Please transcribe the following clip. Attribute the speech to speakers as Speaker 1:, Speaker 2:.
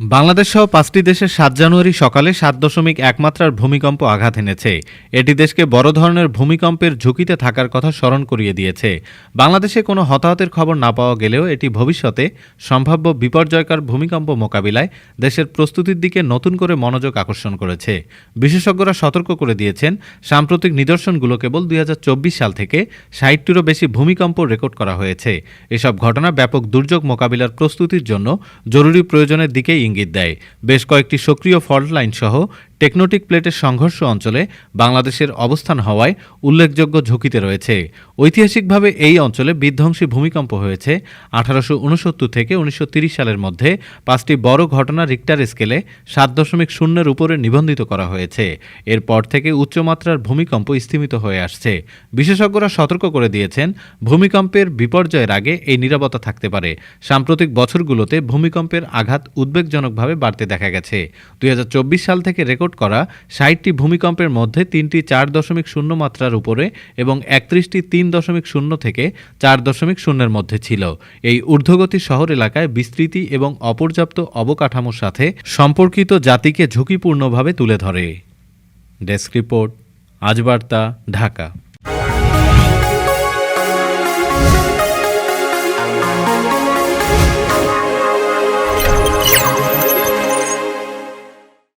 Speaker 1: বাংলাদেশ সহ পাঁচটি দেশের সাত জানুয়ারি সকালে সাত দশমিক এক মাত্রার ভূমিকম্প আঘাত এনেছে। এটি দেশকে বড় ধরনের ভূমিকম্পের ঝুঁকিতে থাকার কথা স্মরণ করিয়ে দিয়েছে। বাংলাদেশে কোনো হতাহতের খবর না পাওয়া গেলেও এটি ভবিষ্যতে সম্ভাব্য বিপর্যয়কার ভূমিকম্প মোকাবিলায় দেশের প্রস্তুতির দিকে নতুন করে মনোযোগ আকর্ষণ করেছে। বিশেষজ্ঞরা সতর্ক করে দিয়েছেন, সাম্প্রতিক নিদর্শনগুলো কেবল দুই হাজার চব্বিশ সাল থেকে ষাটটিরও বেশি ভূমিকম্প রেকর্ড করা হয়েছে। এসব ঘটনা ব্যাপক দুর্যোগ মোকাবিলার প্রস্তুতির জন্য জরুরি প্রয়োজনের দিকেই ইঙ্গিত দেয়। বেশ কয়েকটি সক্রিয় ফল্ট লাইন সহ টেকনোটিক প্লেটের সংঘর্ষ অঞ্চলে বাংলাদেশের অবস্থান হওয়ায় উল্লেখযোগ্য ঝুঁকিতে রয়েছে। ঐতিহাসিকভাবে এই অঞ্চলে বিধ্বংসী ভূমিকম্প হয়েছে আঠারোশো উনসত্তর থেকে উনিশশো সালের মধ্যে। পাঁচটি বড় ঘটনা রিক্টার স্কেলে সাত দশমিক শূন্যের উপরে নিবন্ধিত করা হয়েছে। এরপর থেকে উচ্চমাত্রার ভূমিকম্প স্থিমিত হয়ে আসছে। বিশেষজ্ঞরা সতর্ক করে দিয়েছেন, ভূমিকম্পের বিপর্যয়ের আগে এই নিরাপত্তা থাকতে পারে। সাম্প্রতিক বছরগুলোতে ভূমিকম্পের আঘাত উদ্বেগজনকভাবে বাড়তে দেখা গেছে। দুই হাজার চব্বিশ সাল থেকে রেকর্ড করা ষাটটি ভূমিকম্পের মধ্যে তিনটি চার দশমিক শূন্য মাত্রার উপরে এবং একত্রিশটি তিন দশমিক শূন্য থেকে চার দশমিক শূন্যের মধ্যে ছিল। এই ঊর্ধ্বগতি শহর এলাকায় বিস্তৃতি এবং অপর্যাপ্ত অবকাঠামোর সাথে সম্পর্কিত জাতিকে ঝুঁকিপূর্ণভাবে তুলে ধরে। Desk report, Ajbarta, Dhaka.